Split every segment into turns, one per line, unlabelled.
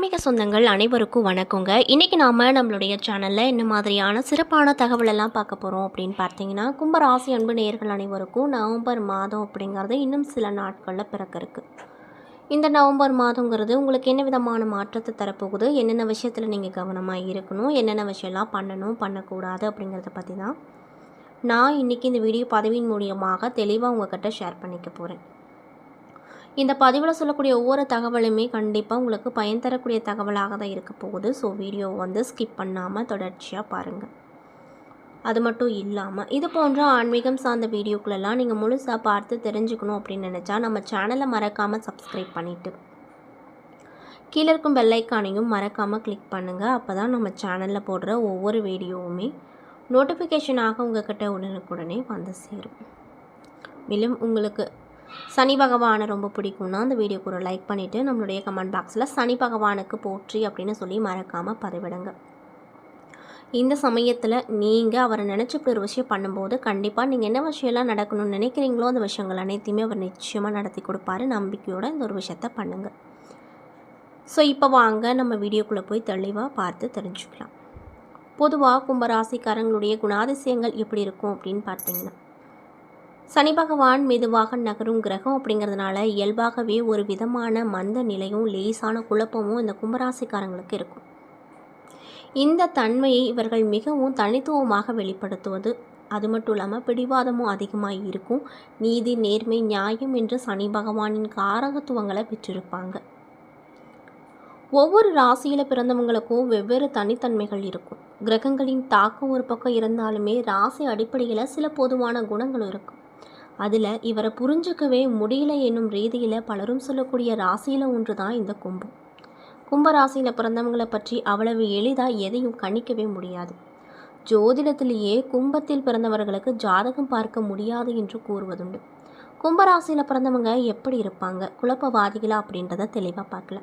ஆன்மீக சொந்தங்கள் அனைவருக்கும் வணக்கங்க. இன்றைக்கி நாம் நம்மளுடைய சேனலில் என்ன மாதிரியான சிறப்பான தகவலெல்லாம் பார்க்க போகிறோம் அப்படின்னு பார்த்தீங்கன்னா கும்பராசி அன்பு நேயர்கள் அனைவருக்கும் நவம்பர் மாதம் அப்படிங்கிறது இன்னும் சில நாட்களில் பிறக்க இருக்குது இந்த நவம்பர் மாதங்கிறது உங்களுக்கு என்ன விதமான மாற்றத்தை தரப்போகுது? என்னென்ன விஷயத்தில் நீங்கள் கவனமாக இருக்கணும்? என்னென்ன விஷயம்லாம் பண்ணணும்? பண்ணக்கூடாது அப்படிங்கிறத பற்றி தான் நான் இன்றைக்கி இந்த வீடியோ பதவியின் மூலியமாக தெளிவாக உங்ககிட்ட ஷேர் பண்ணிக்க போகிறேன் இந்த பதிவில் சொல்லக்கூடிய ஒவ்வொரு தகவலுமே கண்டிப்பாக உங்களுக்கு பயன் தரக்கூடிய தகவலாக தான் இருக்க போகுது. ஸோ வீடியோவை வந்து ஸ்கிப் பண்ணாமல் தொடர்ச்சியாக பாருங்கள் அது மட்டும் இல்லாமல் இது போன்ற ஆன்மீகம் சார்ந்த வீடியோக்களெல்லாம் நீங்கள் முழுசாக பார்த்து தெரிஞ்சுக்கணும் அப்படின்னு நினச்சா நம்ம சேனலை மறக்காமல் சப்ஸ்கிரைப் பண்ணிவிட்டு கீழே இருக்கும் பெல்லைக்கானையும் மறக்காமல் கிளிக் பண்ணுங்கள் அப்போ தான் நம்ம சேனலில் போடுற ஒவ்வொரு வீடியோவுமே நோட்டிஃபிகேஷனாக உங்ககிட்ட உடனுக்குடனே வந்து சேரும். மேலும் உங்களுக்கு சனி பகவானை ரொம்ப பிடிக்கும்னா அந்த வீடியோக்கு ஒரு லைக் பண்ணிவிட்டு நம்மளுடைய கமெண்ட் பாக்ஸில் சனி பகவானுக்கு போற்றி அப்படின்னு சொல்லி மறக்காமல் பதிவிடுங்க. இந்த சமயத்தில் நீங்கள் அவரை நினச்சி இப்படி ஒரு விஷயம் பண்ணும்போது கண்டிப்பாக நீங்கள் என்ன விஷயம்லாம் நடக்கணும்னு நினைக்கிறீங்களோ அந்த விஷயங்கள் அனைத்தையுமே அவர் நிச்சயமாக நடத்தி கொடுப்பாரு. நம்பிக்கையோடு இந்த ஒரு விஷயத்த பண்ணுங்கள் ஸோ இப்போ வாங்க நம்ம வீடியோக்குள்ளே போய் தெளிவாக பார்த்து தெரிஞ்சுக்கலாம். பொதுவாக கும்பராசிக்காரங்களுடைய குணாதிசயங்கள் எப்படி இருக்கும் அப்படின்னு பார்த்தீங்கன்னா சனி பகவான் மெதுவாக நகரும் கிரகம் அப்படிங்கிறதுனால இயல்பாகவே ஒரு விதமான மந்த நிலையும் லேசான குழப்பமும் இந்த கும்பராசிக்காரங்களுக்கு இருக்கும். இந்த தன்மையை இவர்கள் மிகவும் தனித்துவமாக வெளிப்படுத்துவது அது மட்டும் இல்லாமல் பிடிவாதமும் அதிகமாக இருக்கும். நீதி நேர்மை நியாயம் என்று சனி பகவானின் காரகத்துவங்களை பெற்றிருப்பாங்க. ஒவ்வொரு ராசியில் பிறந்தவங்களுக்கும் வெவ்வேறு தனித்தன்மைகள் இருக்கும். கிரகங்களின் தாக்கம் ஒரு பக்கம் இருந்தாலுமே ராசி அடிப்படையில் சில பொதுவான குணங்கள் இருக்கும். அதில் இவரை புரிஞ்சுக்கவே முடியல என்னும் ரீதியில் பலரும் சொல்லக்கூடிய ராசியில் ஒன்று தான் இந்த கும்பம். கும்ப ராசியில் பிறந்தவங்களை பற்றி அவ்வளவு எளிதாக எதையும் கணிக்கவே முடியாது. ஜோதிடத்திலேயே கும்பத்தில் பிறந்தவர்களுக்கு ஜாதகம் பார்க்க முடியாது என்று கூறுவதுண்டு. கும்பராசியில் பிறந்தவங்க எப்படி இருப்பாங்க? குழப்பவாதிகளா அப்படின்றத தெளிவாக பார்க்கல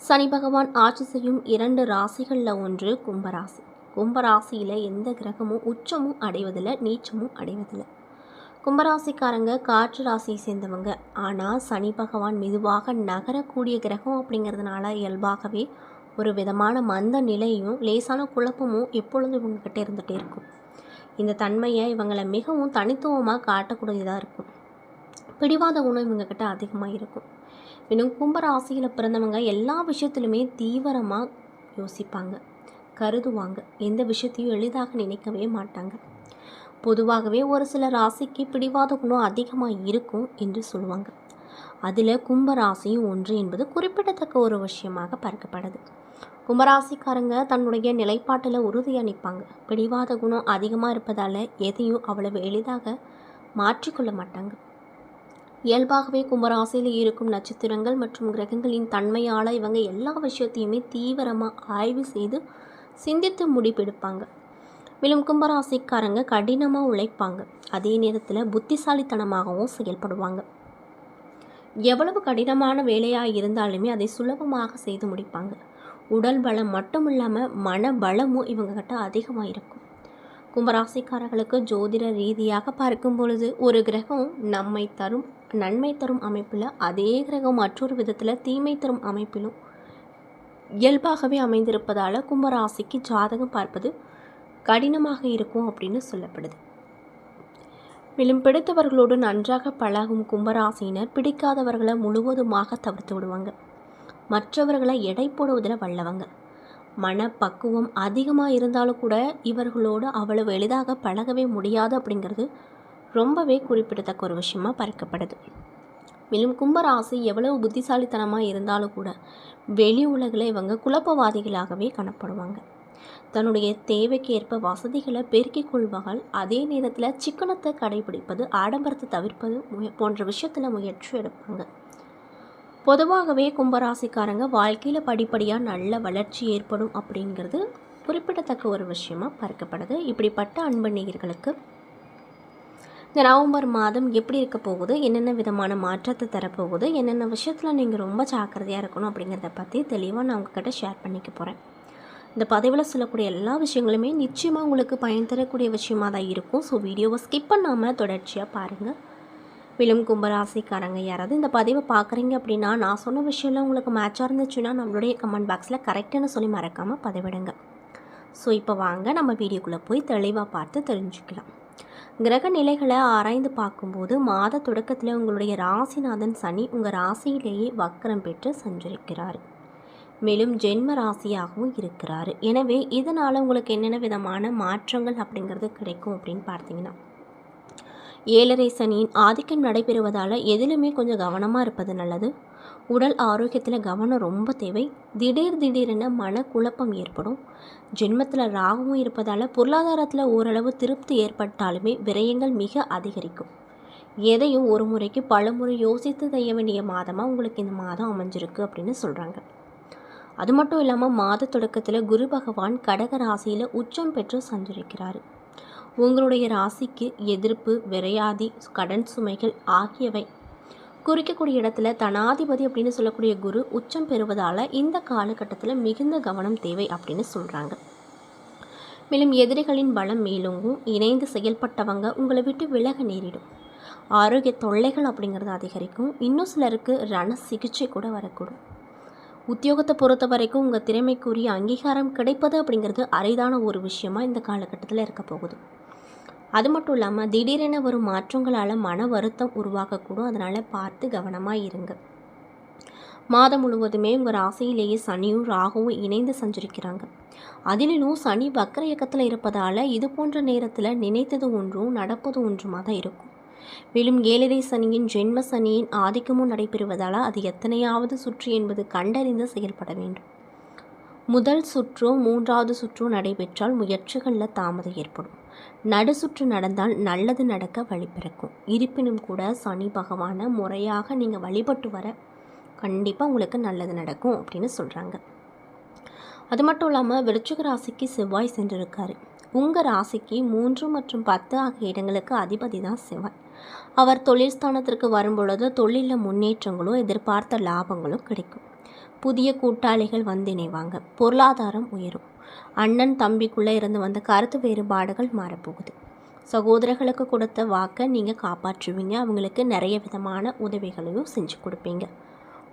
சனி பகவான் ஆட்சி செய்யும் இரண்டு ராசிகளில் ஒன்று கும்பராசி. கும்பராசியில் எந்த கிரகமும் உச்சமும் அடைவதில்லை நீச்சமும் அடைவதில்லை. கும்பராசிக்காரங்க காற்று ராசியை சேர்ந்தவங்க. ஆனால் சனி பகவான் மெதுவாக நகரக்கூடிய கிரகம் அப்படிங்கிறதுனால இயல்பாகவே ஒரு விதமான மந்த நிலையும் லேசான குழப்பமும் எப்பொழுதும் இவங்ககிட்ட இருந்துகிட்டே இருக்கும். இந்த தன்மையை இவங்களை மிகவும் தனித்துவமாக காட்டக்கூடியதாக இருக்கும். பிடிவாத குணம் இவங்கக்கிட்ட அதிகமாக இருக்கும். இன்னும் கும்பராசியில் பிறந்தவங்க எல்லா விஷயத்துலையுமே தீவிரமாக யோசிப்பாங்க. கருதுவாங்க. எந்த விஷயத்தையும் எளிதாக நினைக்கவே மாட்டாங்க. பொதுவாகவே ஒரு சில ராசிக்கு பிடிவாத குணம் அதிகமாக இருக்கும் என்று சொல்லுவாங்க. அதில் கும்பராசியும் ஒன்று என்பது குறிப்பிடத்தக்க ஒரு விஷயமாக பார்க்கப்படுது. கும்பராசிக்காரங்க தன்னுடைய நிலைப்பாட்டில் உறுதியாக நிற்பாங்க பிடிவாத குணம் அதிகமாக இருப்பதால் எதையும் அவ்வளவு எளிதாக மாற்றிக்கொள்ள மாட்டாங்க. இயல்பாகவே கும்பராசியில் இருக்கும் நட்சத்திரங்கள் மற்றும் கிரகங்களின் தன்மையால் இவங்க எல்லா விஷயத்தையுமே தீவிரமாக ஆய்வு செய்து சிந்தித்து முடிவெடுப்பாங்க. மேலும் கும்பராசிக்காரங்க கடினமாக உழைப்பாங்க. அதே நேரத்தில் புத்திசாலித்தனமாகவும் செயல்படுவாங்க. எவ்வளவு கடினமான வேலையாக இருந்தாலுமே அதை சுலபமாக செய்து முடிப்பாங்க. உடல் பலம் மட்டும் இல்லாமல் மன பலமும் இவங்ககிட்ட அதிகமாக இருக்கும். கும்பராசிக்காரர்களுக்கு ஜோதிட ரீதியாக பார்க்கும் பொழுது ஒரு கிரகம் நம்மை தரும் நன்மை தரும் அமைப்பில் அதே கிரகம் மற்றொரு விதத்தில் தீமை தரும் அமைப்பிலும் இயல்பாகவே அமைந்திருப்பதால் கும்பராசிக்கு ஜாதகம் பார்ப்பது கடினமாக இருக்கும் அப்படின்னு சொல்லப்படுது. மேலும் பிடித்தவர்களோடு நன்றாக பழகும் கும்பராசினர் பிடிக்காதவர்களை முழுவதுமாக தவிர்த்து விடுவாங்க. மற்றவர்களை எடை போடுவதில் வல்லவங்க. மனப்பக்குவம் அதிகமாக இருந்தாலும் கூட இவர்களோடு அவ்வளவு எளிதாக பழகவே முடியாது அப்படிங்கிறது ரொம்பவே குறிப்பிடத்தக்க ஒரு விஷயமாக பார்க்கப்படுது. மேலும் கும்பராசி எவ்வளவு புத்திசாலித்தனமாக இருந்தாலும் கூட வெளி உலகில் இவங்க குழப்பவாதிகளாகவே காணப்படுவாங்க. தன்னுடைய தேவைக்கு ஏற்ப வசதிகளை பெருக்கிக் கொள்வார்கள் அதே நேரத்தில் சிக்கனத்தை கடைபிடிப்பது ஆடம்பரத்தை தவிர்ப்பது முய போன்ற விஷயத்தில் முயற்சி எடுப்பாங்க. பொதுவாகவே கும்பராசிக்காரங்க வாழ்க்கையில் படிப்படியாக நல்ல வளர்ச்சி ஏற்படும் அப்படிங்கிறது குறிப்பிடத்தக்க ஒரு விஷயமாக பார்க்கப்படுது. இப்படிப்பட்ட அன்பு நேயர்களுக்கு இந்த நவம்பர் மாதம் எப்படி இருக்க போகுது? என்னென்ன விதமான மாற்றத்தை தரப்போகுது? என்னென்ன விஷயத்தில் நீங்கள் ரொம்ப ஜாக்கிரதையாக இருக்கணும் அப்படிங்கிறத பற்றி தெளிவாக நான் உங்ககிட்ட ஷேர் பண்ணிக்க போகிறேன் இந்த பதிவில் சொல்லக்கூடிய எல்லா விஷயங்களுமே நிச்சயமாக உங்களுக்கு பயன் தரக்கூடிய விஷயமாக தான் இருக்கும். ஸோ வீடியோவை ஸ்கிப் பண்ணாமல் தொடர்ச்சியாக பாருங்கள் மேலும் கும்பராசிக்காரங்க யாராவது இந்த பதிவை பார்க்குறீங்க அப்படின்னா நான் சொன்ன விஷயம்லாம் உங்களுக்கு மேட்சாக இருந்துச்சுன்னா நம்மளுடைய கமெண்ட் பாக்ஸில் கரெக்டுன்னு சொல்லி மறக்காமல் பதிவிடுங்க. ஸோ இப்போ வாங்க நம்ம வீடியோக்குள்ளே போய் தெளிவாக பார்த்து தெரிஞ்சுக்கலாம். கிரக நிலைகளை ஆராய்ந்து பார்க்கும்போது மாத தொடக்கத்தில் உங்களுடைய ராசிநாதன் சனி உங்கள் ராசியிலேயே வக்கரம் பெற்று சஞ்சரிக்கிறார். மேலும் ஜென்ம ராசியாகவும் இருக்கிறார். எனவே இதனால் உங்களுக்கு என்னென்ன விதமான மாற்றங்கள் அப்படிங்கிறது கிடைக்கும் அப்படின்னு பார்த்தீங்கன்னா ஏழரை சனியின் ஆதிக்கம் நடைபெறுவதால் எதிலுமே கொஞ்சம் கவனமாக இருப்பது நல்லது. உடல் ஆரோக்கியத்தில் கவனம் ரொம்ப தேவை. திடீர் திடீரென மனக்குழப்பம் ஏற்படும். ஜென்மத்தில் ராகமும் இருப்பதால் பொருளாதாரத்தில் ஓரளவு திருப்தி ஏற்பட்டாலுமே விரயங்கள் மிக அதிகரிக்கும். எதையும் ஒரு முறைக்கு பல முறை யோசித்து செய்ய வேண்டிய மாதமாக உங்களுக்கு இந்த மாதம் அமைஞ்சிருக்கு அப்படின்னு சொல்கிறாங்க அது மட்டும் இல்லாமல் மாத தொடக்கத்தில் குரு பகவான் கடக ராசியில் உச்சம் பெற்று சஞ்சரிக்கிறார். உங்களுடைய ராசிக்கு எதிர்ப்பு விரையாதி கடன் சுமைகள் ஆகியவை குறிக்கக்கூடிய இடத்துல தனாதிபதி அப்படின்னு சொல்லக்கூடிய குரு உச்சம் பெறுவதால் இந்த காலகட்டத்தில் மிகுந்த கவனம் தேவை அப்படின்னு சொல்கிறாங்க மேலும் எதிரிகளின் பலம் மேலோங்கும் இணைந்து செயல்பட்டவங்க உங்களை விட்டு விலக நேரிடும். ஆரோக்கிய தொல்லைகள் அப்படிங்கிறது அதிகரிக்கும். இன்னும் சிலருக்கு ரண சிகிச்சை கூட வரக்கூடும். உத்தியோகத்தை பொறுத்த வரைக்கும் உங்கள் திறமைக்குரிய அங்கீகாரம் கிடைப்பது அப்படிங்கிறது அரிதான ஒரு விஷயமாக இந்த காலகட்டத்தில் இருக்க போகுது. அது மட்டும் இல்லாமல் திடீரென வரும் மாற்றங்களால் மன வருத்தம் உருவாக்கக்கூடும். அதனால் பார்த்து கவனமாக இருங்க. மாதம் முழுவதுமே உங்கள் ராசியிலேயே சனியும் ராகுவும் இணைந்து சஞ்சரிக்கிறாங்க. அதிலும் சனி வக்கர இயக்கத்தில் இருப்பதால் இது போன்ற நேரத்தில் நினைத்தது ஒன்றும் நடப்பது ஒன்றுமாக தான் இருக்கும். மேலும் ஏழரை சனியின் ஜென்ம சனியின் ஆதிக்கமும் நடைபெறுவதால் அது எத்தனையாவது சுற்று என்பது கண்டறிந்து செயல்பட வேண்டும். முதல் சுற்றோ மூன்றாவது சுற்றோ நடைபெற்றால் முயற்சிகளில் தாமதம் ஏற்படும். நடு சுற்று நடந்தால் நல்லது நடக்க வழிபிறக்கும் இருப்பினும் கூட சனி பகவானை முறையாக நீங்கள் வழிபட்டு வர கண்டிப்பாக உங்களுக்கு நல்லது நடக்கும் அப்படின்னு சொல்கிறாங்க அது மட்டும் இல்லாமல் விருச்சிக ராசிக்கு செவ்வாய் சென்றிருக்காரு. உங்கள் ராசிக்கு மூன்று மற்றும் பத்து ஆகிய இடங்களுக்கு அதிபதி தான் செவ்வாய் அவர் தொழில் ஸ்தானத்திற்கு வரும்பொழுது தொழிலில் முன்னேற்றங்களும் எதிர்பார்த்த லாபங்களும் கிடைக்கும். புதிய கூட்டாளிகள் வந்து இணைவாங்க. பொருளாதாரம் உயரும். அண்ணன் தம்பிக்குள்ளே இருந்து வந்த கருத்து வேறுபாடுகள் மாறப்போகுது. சகோதரர்களுக்கு கொடுத்த வாக்கை நீங்கள் காப்பாற்றுவீங்க. அவங்களுக்கு நிறைய விதமான உதவிகளையும் செஞ்சு கொடுப்பீங்க.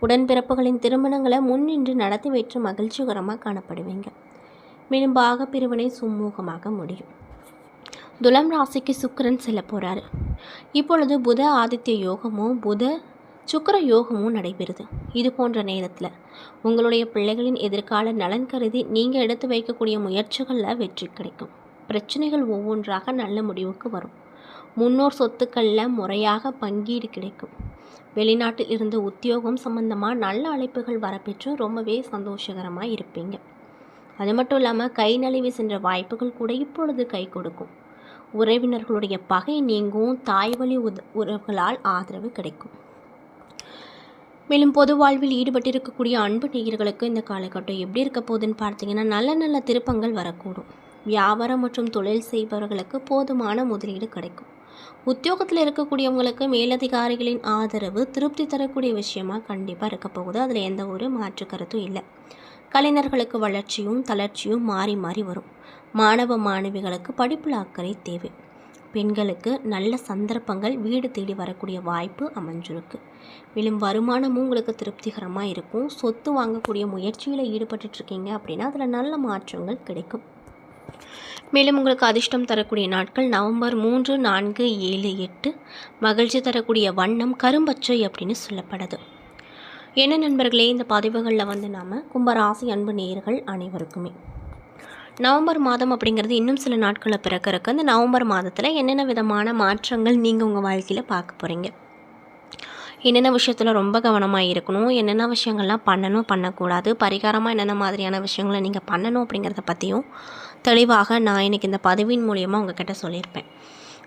உடன்பிறப்புகளின் திருமணங்களை முன்னின்று நடத்தி வைத்து மகிழ்ச்சிகரமாக காணப்படுவீங்க. மேலும் பாக பிரிவினை சுமூகமாக முடியும். துலம் ராசிக்கு சுக்கரன் செல்ல போகிறாரு இப்பொழுது புத ஆதித்ய யோகமும் புத சுக்கர யோகமும் நடைபெறுது. இது போன்ற நேரத்தில் உங்களுடைய பிள்ளைகளின் எதிர்கால நலன் கருதி நீங்கள் எடுத்து வைக்கக்கூடிய முயற்சிகளில் வெற்றி கிடைக்கும். பிரச்சனைகள் ஒவ்வொன்றாக நல்ல முடிவுக்கு வரும். முன்னோர் சொத்துக்களில் முறையாக பங்கீடு கிடைக்கும். வெளிநாட்டில் இருந்து உத்தியோகம் சம்பந்தமாக நல்ல அழைப்புகள் வரப்பெற்று ரொம்பவே சந்தோஷகரமாக இருப்பீங்க. அது மட்டும் இல்லாமல் கை நழுவி சென்ற வாய்ப்புகள் கூட இப்பொழுது கை கொடுக்கும். உறவினர்களுடைய பகை நீங்கும் தாய்வழி உத உறவுகளால் ஆதரவு கிடைக்கும். மேலும் பொது வாழ்வில் ஈடுபட்டிருக்கக்கூடிய அன்பு நேயர்களுக்கு இந்த காலகட்டம் எப்படி இருக்க போகுதுன்னு பார்த்தீங்கன்னா நல்ல நல்ல திருப்பங்கள் வரக்கூடும். வியாபாரம் மற்றும் தொழில் செய்பவர்களுக்கு போதுமான முதலீடு கிடைக்கும். உத்தியோகத்தில் இருக்கக்கூடியவங்களுக்கு மேலதிகாரிகளின் ஆதரவு திருப்தி தரக்கூடிய விஷயமா கண்டிப்பாக இருக்க போகுது. அதில் எந்த ஒரு மாற்று கருத்தும் இல்லை. கலைஞர்களுக்கு வளர்ச்சியும் தளர்ச்சியும் மாறி மாறி வரும். மாணவ மாணவிகளுக்கு படிப்பில் அக்கறை தேவை. பெண்களுக்கு நல்ல சந்தர்ப்பங்கள் வீடு தேடி வரக்கூடிய வாய்ப்பு அமைஞ்சிருக்கு. மேலும் வருமானமும் உங்களுக்கு திருப்திகரமாக இருக்கும். சொத்து வாங்கக்கூடிய முயற்சியில் ஈடுபட்டுட்ருக்கீங்க அப்படின்னா அதில் நல்ல மாற்றங்கள் கிடைக்கும். மேலும் உங்களுக்கு அதிர்ஷ்டம் தரக்கூடிய நாட்கள் நவம்பர் மூன்று நான்கு ஏழு எட்டு. மகிழ்ச்சி தரக்கூடிய வண்ணம் கரும்பச்சை அப்படின்னு சொல்லப்படுது. என்ன நண்பர்களே இந்த பதிவுகளில் வந்து நாம் கும்பராசி அன்பு நேயர்கள் அனைவருக்குமே. நவம்பர் மாதம் அப்படிங்கிறது இன்னும் சில நாட்களில் பிறக்கறக்கு அந்த நவம்பர் மாதத்தில் என்னென்ன விதமான மாற்றங்கள் நீங்கள் உங்கள் வாழ்க்கையில் பார்க்க போகிறீங்க என்னென்ன விஷயத்தில் ரொம்ப கவனமாக இருக்கணும்? என்னென்ன விஷயங்கள்லாம் பண்ணணும் பண்ணக்கூடாது? பரிகாரமாக என்னென்ன மாதிரியான விஷயங்களை நீங்கள் பண்ணணும் அப்படிங்கிறத பற்றியும் தெளிவாக நான் எனக்கு இந்த பதிவின் மூலியமாக உங்ககிட்ட சொல்லியிருப்பேன்.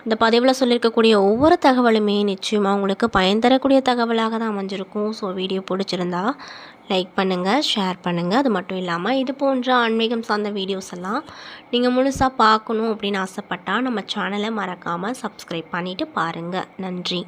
இந்த பதிவில் சொல்லியிருக்கக்கூடிய ஒவ்வொரு தகவலுமே நிச்சயமாக உங்களுக்கு பயன் தரக்கூடிய தகவலாக தான் அமைஞ்சிருக்கும். ஸோ வீடியோ பிடிச்சிருந்தா லைக் பண்ணுங்கள் ஷேர் பண்ணுங்கள் அது மட்டும் இல்லாமல் இது போன்ற ஆன்மீகம் சார்ந்த வீடியோஸ் எல்லாம் நீங்கள் முழுசாக பார்க்கணும் அப்படின்னு ஆசைப்பட்டால் நம்ம சேனலை மறக்காமல் சப்ஸ்கிரைப் பண்ணிவிட்டு பாருங்கள் நன்றி.